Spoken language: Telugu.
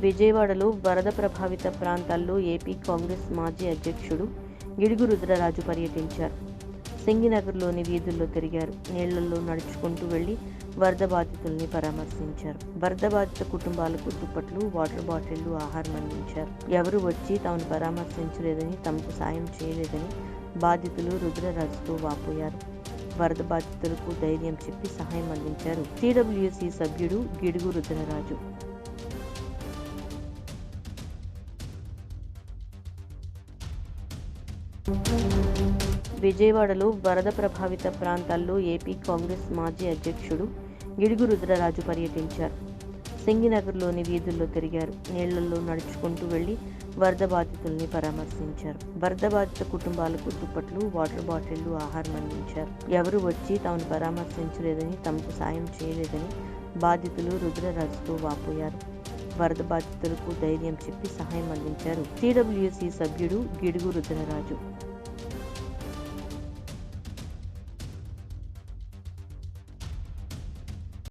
విజయవాడలో వరద ప్రభావిత ప్రాంతాల్లో ఏపీ కాంగ్రెస్ మాజీ అధ్యక్షుడు గిడుగు రుద్రరాజు పర్యటించారు. సింగినగర్లోని వీధుల్లో తిరిగారు. నీళ్ళలో నడుచుకుంటూ వెళ్ళి వరద బాధితుల్ని పరామర్శించారు. వరద బాధిత కుటుంబాలకు దుప్పట్లు వాటర్ బాటిళ్ళు ఆహారం అందించారు. ఎవరు వచ్చి తమను పరామర్శించలేదని తమకు సాయం చేయలేదని బాధితులు రుద్రరాజుతో వాపోయారు. వరద బాధితులకు ధైర్యం చెప్పి సహాయం అందించారు. సిడబ్ల్యూసి సభ్యుడు గిడుగు రుద్రరాజు. విజయవాడలో వరద ప్రభావిత ప్రాంతాల్లో ఏపీ కాంగ్రెస్ మాజీ అధ్యక్షుడు గిడుగు రుద్రరాజు పర్యటించారు. సింగినగర్లోని వీధుల్లో తిరిగారు. నీళ్ళలో నడుచుకుంటూ వెళ్ళి వరద బాధితుల్ని పరామర్శించారు. వరద బాధిత కుటుంబాలకు దుప్పట్లు వాటర్ బాటిళ్ళు ఆహారం అందించారు. ఎవరు వచ్చి తమను పరామర్శించలేదని తమకు సాయం చేయలేదని బాధితులు రుద్రరాజుతో వాపోయారు. వరద బాధితులకు ధైర్యం చెప్పి సహాయం అందించారు. సిడబ్ల్యూసి సభ్యుడు గిడుగు రుద్రరాజు.